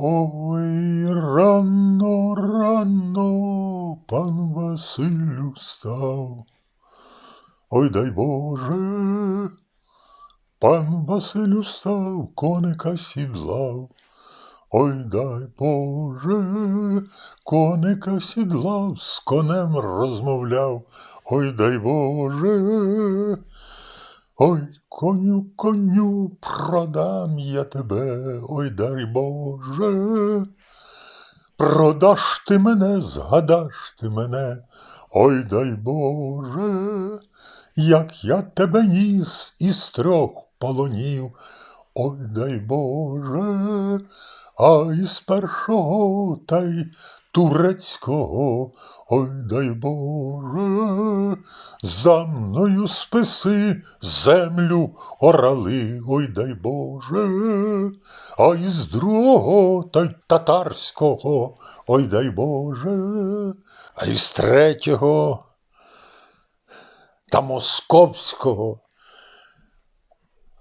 Ой, рано, рано пан Василю став. Ой, дай Боже, пан Василю став, коника сідлав. Ой, дай Боже, коника сідлав, з конем розмовляв. Ой, дай Боже, ой, коню, коню, продам я тебе, ой, дай Боже. Продаш ти мене, згадаш ти мене, ой дай Боже, як я тебе ніс із трьох полонів, ой дай Боже, а із першого та й турецького, ой дай Боже, за мною списи землю орали, ой дай Боже, а із другого та й татарського, ой дай Боже, а із третього та московського.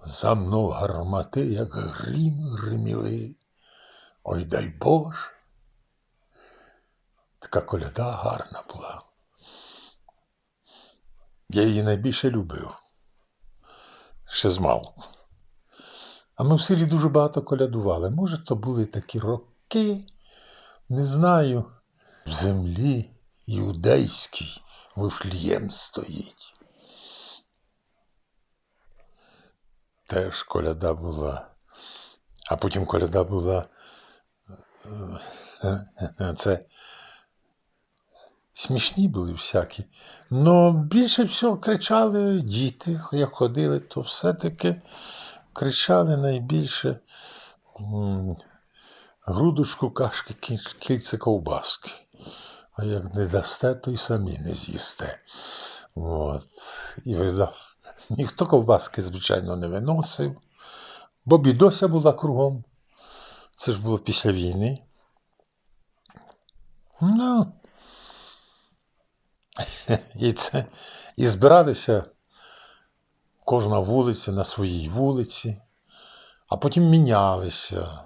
За мною гармати, як грім гриміли. Ой дай Боже. Така коляда гарна була. Я її найбільше любив. Ще змалку. А ми в селі дуже багато колядували. Може, то були такі роки, не знаю. В землі іудейській Вифлієм стоїть. Теж коляда була. А потім коляда була. Е, Це смішні були всякі. Но більше всього кричали діти, як ходили, то все-таки кричали найбільше грудочку кашки, кільце ковбаски. А як не дасте, то й самі не з'їсте. От. І вида- ніхто ковбаски, звичайно, не виносив, бо бідося була кругом. Це ж було після війни. Ну, і це і збиралися кожна вулиця на своїй вулиці, а потім мінялися.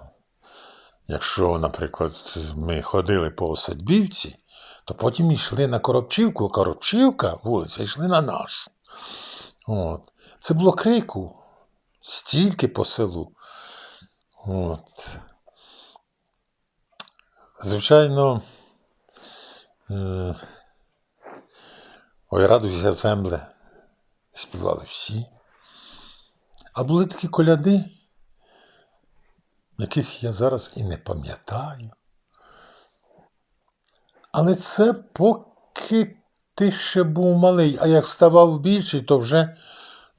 Якщо, наприклад, ми ходили по Осадбівці, то потім йшли на Коробчівку, а Коробчівка, вулиця, йшли на нашу. От. Це було крику стільки по селу. От. Звичайно, е, ой, радуйся, земле, співали всі. А були такі коляди, яких я зараз і не пам'ятаю. Але це поки ти ще був малий, а як ставав більший, то вже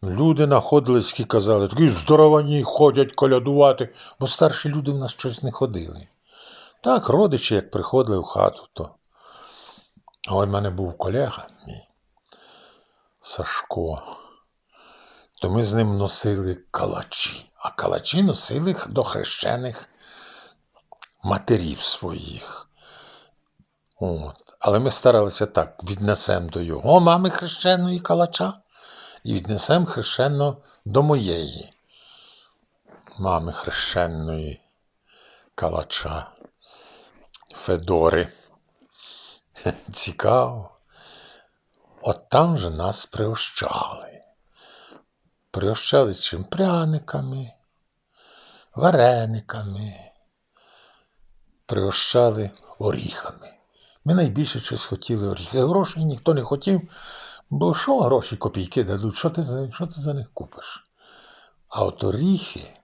люди находились, які казали, такі здоровані ходять колядувати, бо старші люди в нас щось не ходили. Так, родичі, як приходили в хату, то. А в мене був колега мій Сашко. То ми з ним носили калачі, а калачі носили до хрещених матерів своїх. От. Але ми старалися так: віднесемо до його мами хрещеної калача і віднесемо хрещено до моєї мами хрещеної калача Федори. Цікаво. От там же нас пригощали. Пригощали чим пряниками, варениками, пригощали оріхами. Ми найбільше щось хотіли оріхи. Грошей ніхто не хотів, бо що гроші копійки дадуть, що ти за, що ти за них купиш? А от оріхи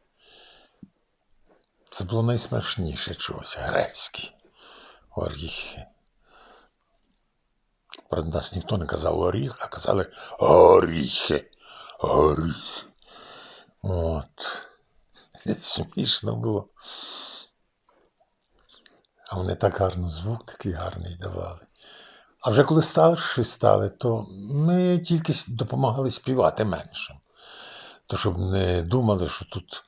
це було найсмачніше чогось, оріхи. Правда, нас ніхто не казав оріх, а казали горіхи. Горіхи. От. Смішно було. А вони так гарно звук такий гарний давали. А вже коли старші стали, то ми тільки допомагали співати меншим. То щоб не думали, що тут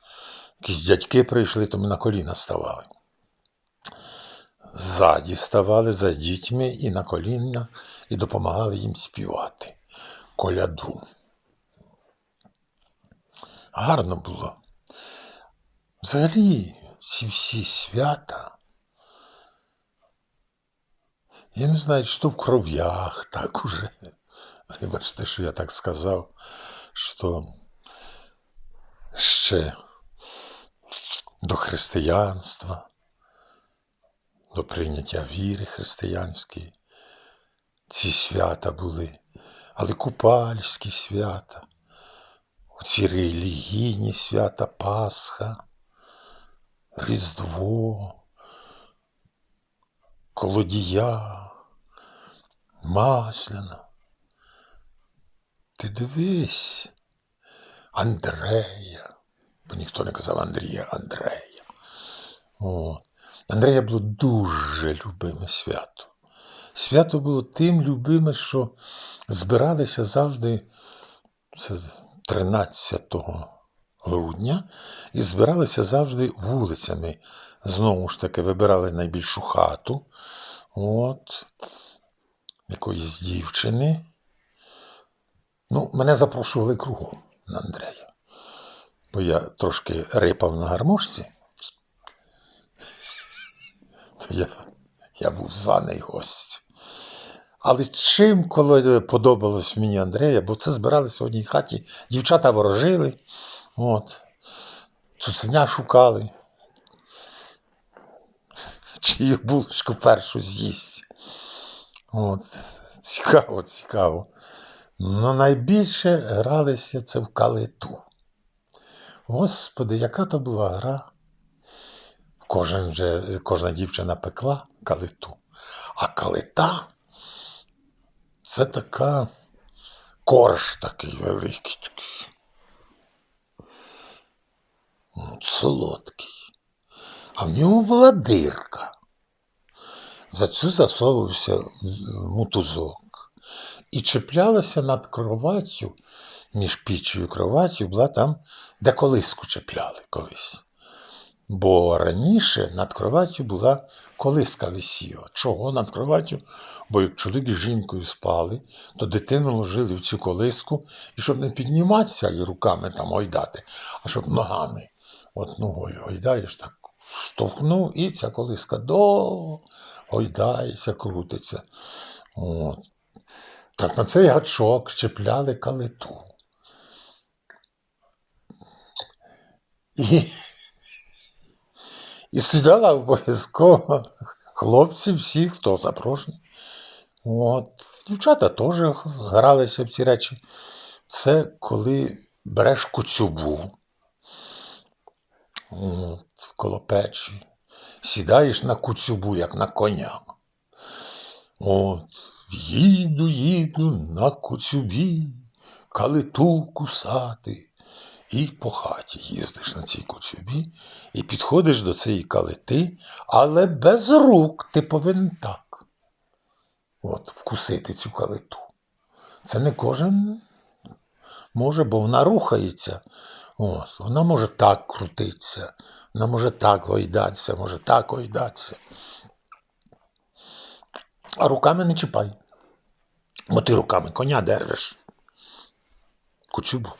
якісь дядьки прийшли, то ми на коліна ставали. Ззаді ставали за дітьми і на коліна, і допомагали їм співати коляду. Гарно було. Взагалі, ці всі свята. Я не знаю, що в кров'ях так уже. Вибачте, що я так сказав, що ще до християнства, до прийняття віри християнської. Ці свята були, але купальські свята, оці релігійні свята Пасха, Різдво, Колодія, Масляна. Ти дивись, Андрея, бо ніхто не казав Андрія, Андрея. О. Андрея було дуже любиме свято. Свято було тим любиме, що збиралися завжди це 13 грудня і збиралися завжди вулицями. Знову ж таки, вибирали найбільшу хату от, якоїсь дівчини. Ну, мене запрошували кругом на Андрея, бо я трошки рипав на гармошці. То я, я був званий гость. Але чим коли подобалось мені Андрея, бо це збиралися в одній хаті, дівчата ворожили, от, цуценя шукали, чию булочку першу з'їсть. От, цікаво, цікаво. Ну, найбільше гралися це в калиту. Господи, яка то була гра. Кожен вже, кожна дівчина пекла калиту. А калита це така корж такий великий, такий. Ну, Солодкий. А в ньому була дирка. За цю засовувався мотузок. І чіплялася над кроваттю, між піччю і кроваттю, була там, де колиску чіпляли колись. Бо раніше над кроваттю була колиска висіла. Чого над кроваттю? Бо як чоловік з жінкою спали, то дитину ложили в цю колиску, і щоб не підніматися і руками там гойдати, а щоб ногами, от ногою гойдаєш так, штовхнув, і ця колиска до гойдається, крутиться. От. Так на цей гачок щепляли калиту. І і сідала обов'язково хлопці всі, хто запрошений. От. Дівчата теж гралися в ці речі. Це коли береш куцюбу от, коло печі, сідаєш на куцюбу, як на коня. От, їду, їду на куцюбі, калиту кусати. І по хаті їздиш на цій куцюбі і підходиш до цієї калити, але без рук ти повинен так. От, вкусити цю калиту. Це не кожен може, бо вона рухається. От, Вона може так крутитися, вона може так гойдатися, може так гойдатися. А руками не чіпай. Бо ти руками коня держиш. Куцюбу.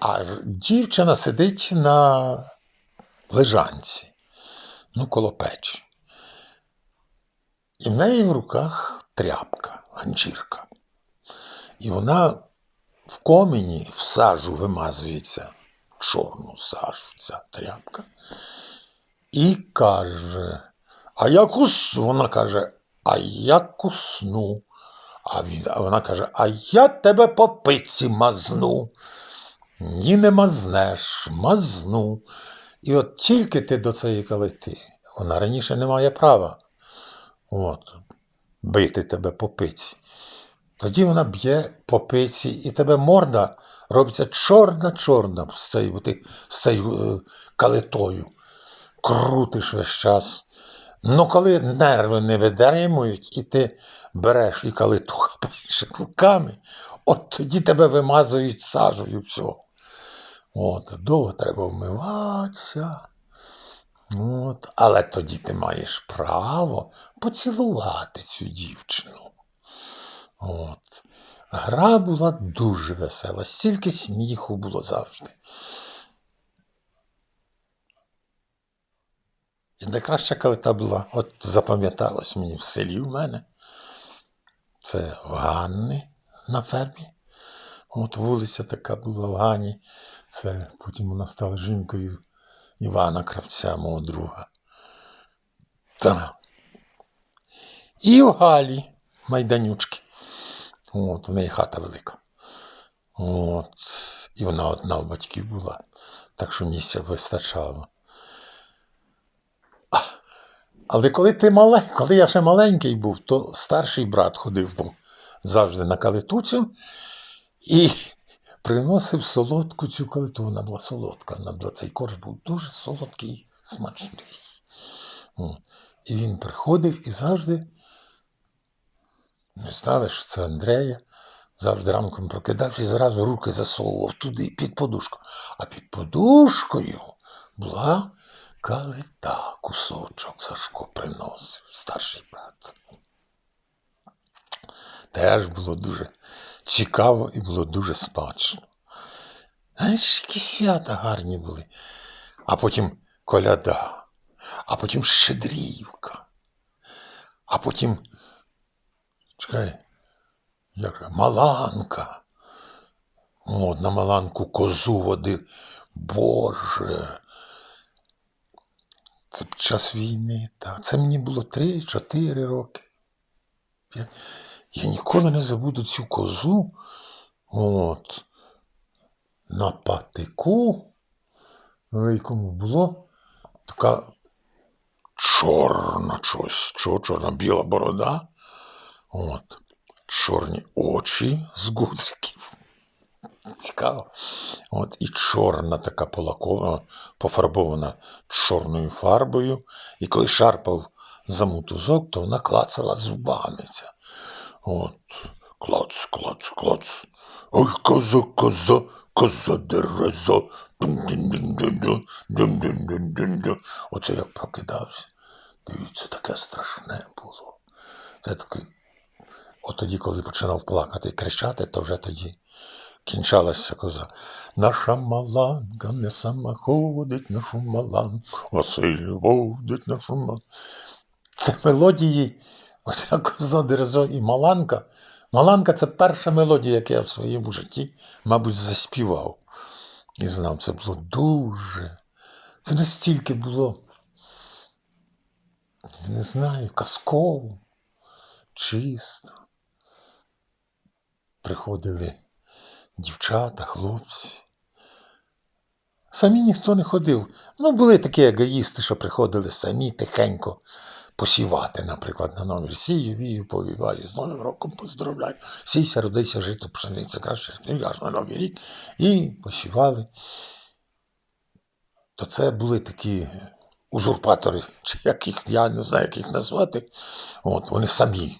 А дівчина сидить на лежанці, ну, коло печі. І в неї в руках тряпка, ганчірка. І вона в коміні в сажу вимазується, чорну сажу, ця тряпка. І каже: А я кусну. Вона каже, а я кусну. А, він, а вона каже, а я тебе по пиці мазну. Ні, не мазнеш, мазну. І от тільки ти до цієї калити, вона раніше не має права от, бити тебе по пиці. Тоді вона б'є по пиці, і тебе морда робиться чорна-чорна з цією, з цією е, калитою. Крутиш весь час. Ну, коли нерви не видримують, і ти береш і калиту хапаєш руками, от тоді тебе вимазують сажею всього. От, довго треба вмиватися. От, але тоді ти маєш право поцілувати цю дівчину. От. Гра була дуже весела, стільки сміху було завжди. І найкраща калита була, от запам'яталось мені в селі в мене. Це в Ганни на фермі. От вулиця така була в Гані. Це потім вона стала жінкою Івана Кравця, мого друга. Та. І в Галі Майданючки. От, в неї хата велика. От. І вона одна в батьків була. Так що місця вистачало. А, Але коли ти мале, коли я ще маленький був, то старший брат ходив був завжди на калитуцю і приносив солодку цю калиту. Вона була солодка. Вона була, цей корж був дуже солодкий, смачний. І він приходив і завжди, ми знали, що це Андрея, завжди ранком прокидався і зразу руки засовував туди, під подушку. А під подушкою була калита, кусочок Сашко приносив, старший брат. Теж було дуже цікаво і було дуже смачно. Знаєш, які свята гарні були. А потім коляда, а потім щедрівка, а потім, чекай, як маланка. От, на маланку козу водив. Боже. Це під час війни, так. Це мені було 3-4 роки. Я, ніколи не забуду цю козу. От. На патику великому було така чорна щось, чо- чорна біла борода. От. Чорні очі з гудзиків. Цікаво. От, і чорна така полакована, пофарбована чорною фарбою. І коли шарпав за мотузок, то вона клацала зубами. Ця. От, клац, клац, клац. Ой, коза, коза, коза дереза. Оце як прокидався. Дивіться, таке страшне було. Це такий. От тоді, коли починав плакати і кричати, то вже тоді кінчалася коза. Наша маланка не сама ходить, нашу маланку, Василь водить нашу маланку. Це мелодії, оця коза дерезо і маланка. Маланка це перша мелодія, яку я в своєму житті, мабуть, заспівав. І знав, це було дуже. Це настільки було, не знаю, казково, чисто. Приходили дівчата, хлопці. Самі ніхто не ходив. Ну, були такі егоїсти, що приходили самі тихенько посівати, наприклад, на номер сію, вію, повіваю, з Новим роком поздравляю. Сійся, родися, жито, пшениця краще, аж на Новий рік. І посівали. То це були такі узурпатори, чи як я не знаю, як їх назвати. От, вони самі,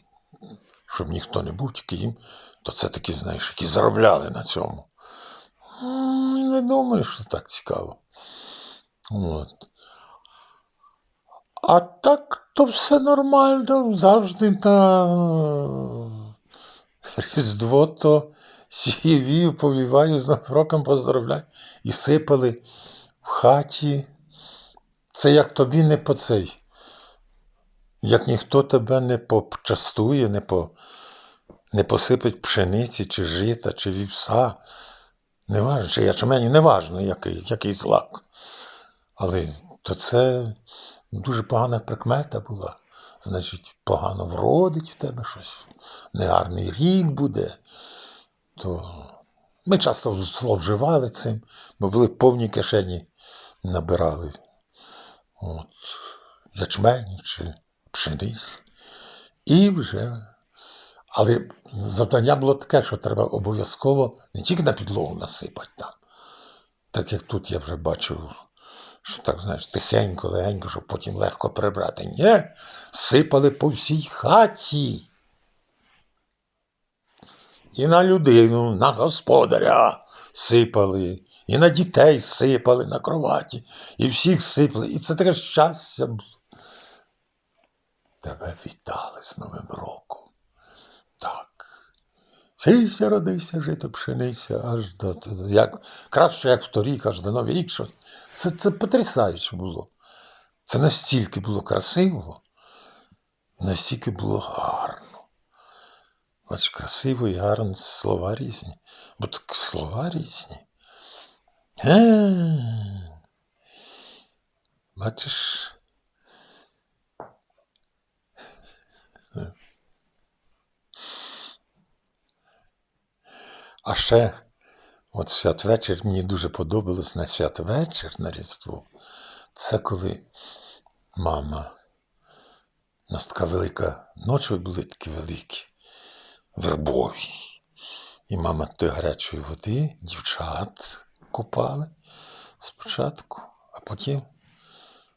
щоб ніхто не був, тільки їм, то це такі, знаєш, які заробляли на цьому. Не думаю, що так цікаво. От. А так то все нормально, завжди на Різдво то сієвів, повіваю, з Новим роком поздравляю. І сипали в хаті. Це як тобі не по цей. Як ніхто тебе не почастує, не, по, не посипить пшениці, чи жита, чи вівса. Не важно, чи ячмені, не важно, який, який злак. Але то це дуже погана прикмета була. Значить, погано вродить в тебе щось, негарний рік буде. То ми часто зловживали цим, бо були повні кишені, набирали от, ячмені чи пшениці. І вже. Але завдання було таке, що треба обов'язково не тільки на підлогу насипати там. Так як тут я вже бачив, що так, знаєш, тихенько, легенько, щоб потім легко прибрати. Ні, сипали по всій хаті. І на людину, на господаря сипали, і на дітей сипали на кроваті, і всіх сипали. І це таке щастя. Тебе вітали з Новим роком. Так. Сійся, родися, жито, пшениця, аж до, як, краще, як в торік, аж до Новий рік. Що, це, це потрясаюче було. Це настільки було красиво, настільки було гарно. Бач, красиво і гарно слова різні. Бо так слова різні. Е, Бачиш. А ще от святвечір мені дуже подобалось на святвечір на Різдво. Це коли мама. У нас така велика ночі були такі великі, вербові. І мама тої гарячої води, дівчат купали спочатку, а потім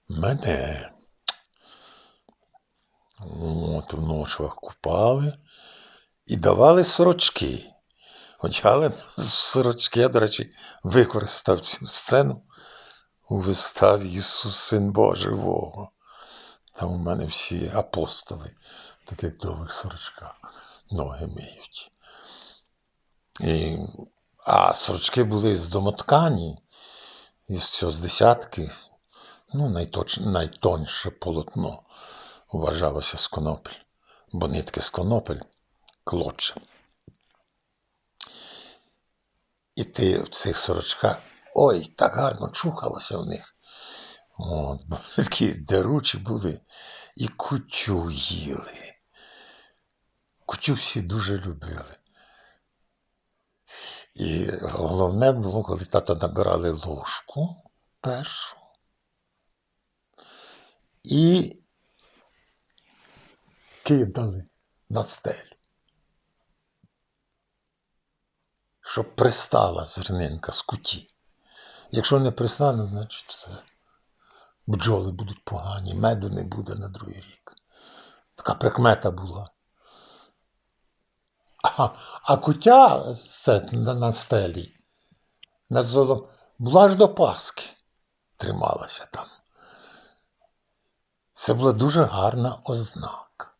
мене. От в ночах купали і давали сорочки. Одягали сорочки, я, до речі, використав цю сцену у виставі Ісус Син Божий. Там у мене всі апостоли в таких довгих сорочках ноги миють. І, а сорочки були з домоткані, із цього з десятки. Ну, найточ, найтонше полотно вважалося з конопель, бо нитки з конопель клоче. І ти в цих сорочках, ой, так гарно чухалося в них. От, такі деручі були і кутю їли. Кутю всі дуже любили. І головне було, коли тато набирали ложку першу і кидали на стелю. Щоб пристала зернинка з куті. Якщо не пристане, значить все бджоли будуть погані, меду не буде на другий рік. Така прикмета була. А, а кутя це, на, на стелі на золо, була аж до Пасхи, трималася там. Це була дуже гарна ознака.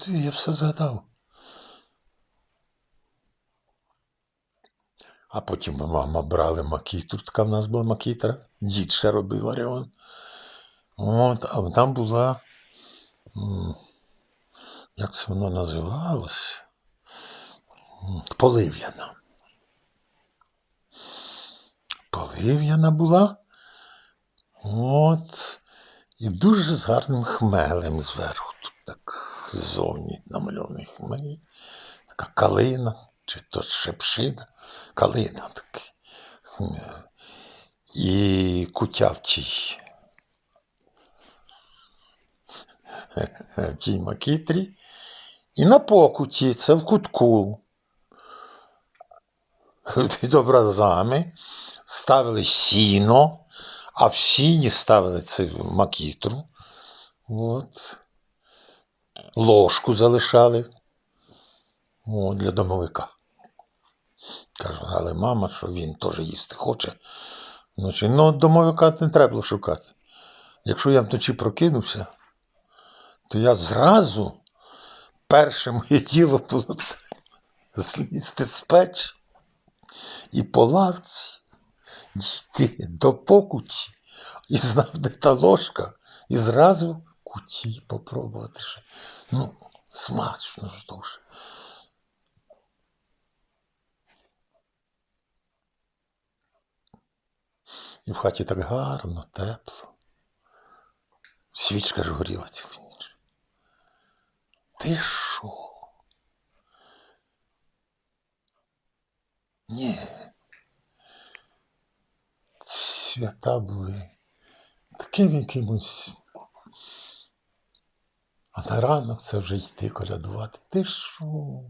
Ти я все згадав. А потім ми, мама брали макітру, така в нас була макітра, дід ще робив Оріон. От, а там була, як це воно називалось? Полив'яна. Полив'яна була. От. І дуже з гарним хмелем зверху. Тут так ззовні намальований хмель. Така калина, чи то шепшина, калина такий. І кутя в тій. В тій макітрі. І на покуті, це в кутку. Під образами ставили сіно, а в сіні ставили цю макітру. От. Ложку залишали О, для домовика. Кажу, але мама, що він теж їсти хоче. Вночі. Ну, домовика не треба шукати. Якщо я вночі прокинувся, то я зразу перше моє діло було це злізти з печі і по лавці йти до покуті і знав, де та ложка, і зразу куті попробувати. ще. Ну, смачно ж дуже. І в хаті так гарно, тепло. Свічка ж горіла цілу ніч. Ти що? Ні. Свята були таким якимось. А на ранок це вже йти колядувати. Ти що?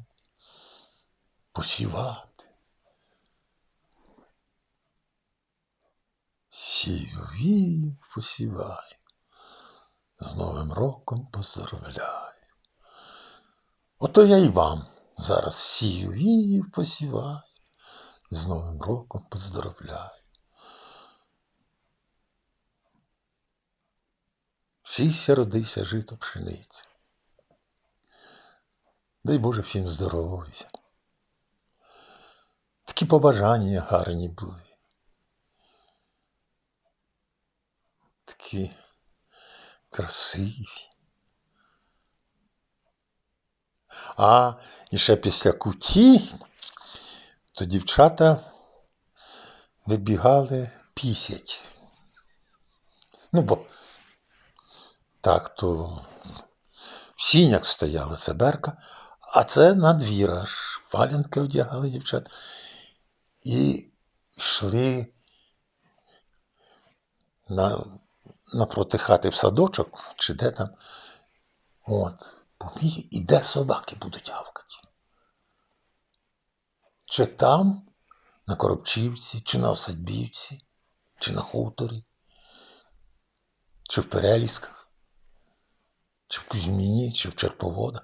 Посівати. Сію вію, посіваю. З Новим роком поздоровляю. Ото я і вам зараз сію вію, посіваю. З Новим роком поздоровляю. Сійся, родися, жито пшениця. Дай Боже всім здоров'я. Такі побажання гарні були. Такі красиві. А і ще після куті, то дівчата вибігали пісять. Ну, бо так, то в сінях стояла циберка, а це на двір аж валянки одягали дівчат. І йшли на, напроти хати в садочок, чи де там. От, помій, і де собаки будуть гавкати. Чи там, на Коробчівці, чи на Осадбівці, чи на хуторі, чи в Перелісках, чи в Кузьміні, чи в Черповодах.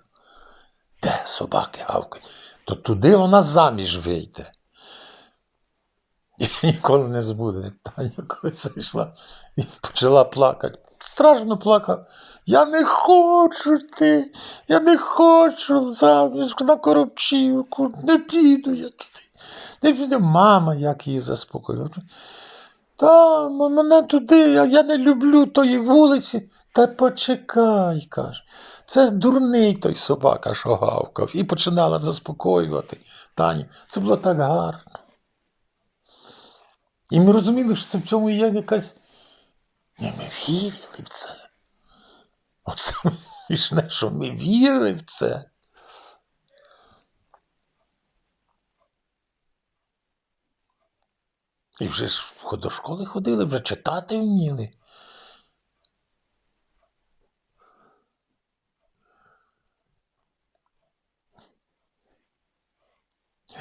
Де собаки гавкають? То туди вона заміж вийде. І ніколи не забуде, як Таня коли зайшла і почала плакати. Страшно плакала. Я не хочу ти, я не хочу заміж на Коробчівку, не піду я туди. Не піду. Мама, як її заспокоїла. Та мене туди, я не люблю тої вулиці. Та почекай, каже. Це дурний той собака, що гавкав, і починала заспокоювати Таню. Це було так гарно. І ми розуміли, що це в цьому є якась. Ні, ми вірили в це. Оце смішне, що ми вірили в це. І вже ж до школи ходили, вже читати вміли.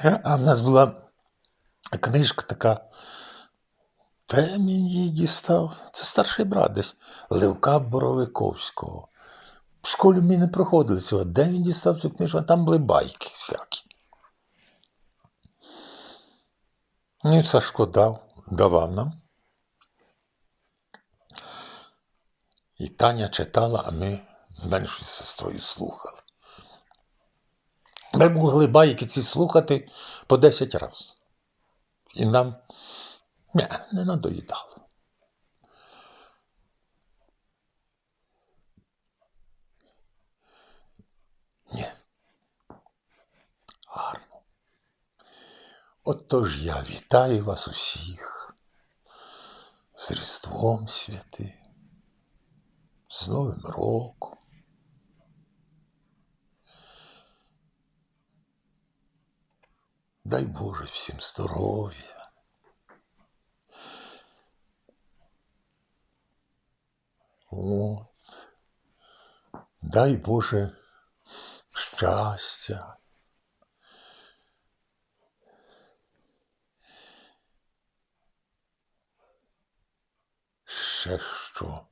А в нас була книжка така. Темінь її дістав. Це старший брат десь Левка Боровиковського. В школі ми не проходили цього. Де він дістав цю книжку, а там були байки всякі. Ну і Сашко дав, давав нам. І Таня читала, а ми з меншою сестрою слухали. Ми могли байки ці слухати по 10 разів. І нам не, не надоїдало. Ні. Гарно. Отож я вітаю вас усіх з Різдвом святим, з Новим роком. Дай Боже всім здоров'я. От. Дай Боже щастя. Ще що.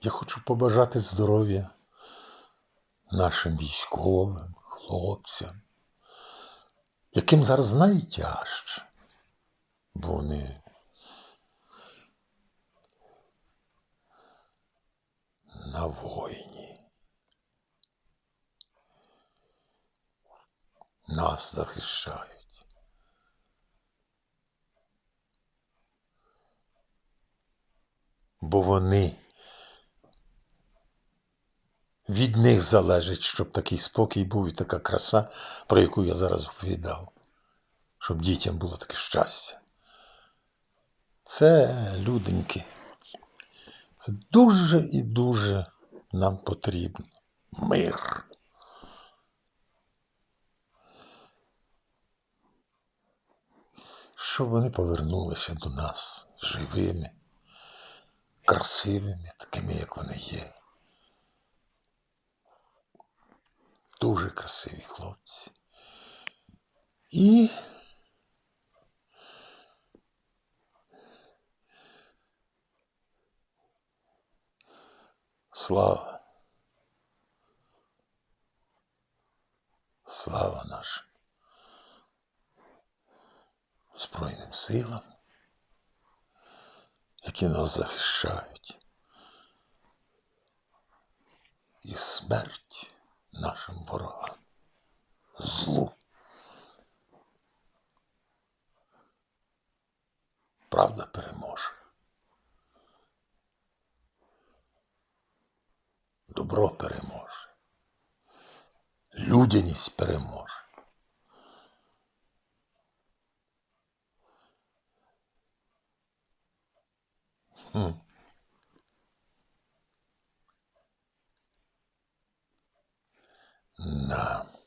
Я хочу побажати здоров'я нашим військовим, хлопцям, яким зараз найтяжче, бо вони на війні. Нас захищають. Бо вони від них залежить, щоб такий спокій був і така краса, про яку я зараз оповідав, щоб дітям було таке щастя. Це люденьки. Це дуже і дуже нам потрібно. Мир. Щоб вони повернулися до нас живими, красивими, такими, як вони є. Дуже красиві хлопці. І слава. Слава нашим Збройним силам, які нас захищають. І смерть нашим ворогам. Злу. Правда переможе. Добро переможе. Людяність переможе. Mm. 嗯。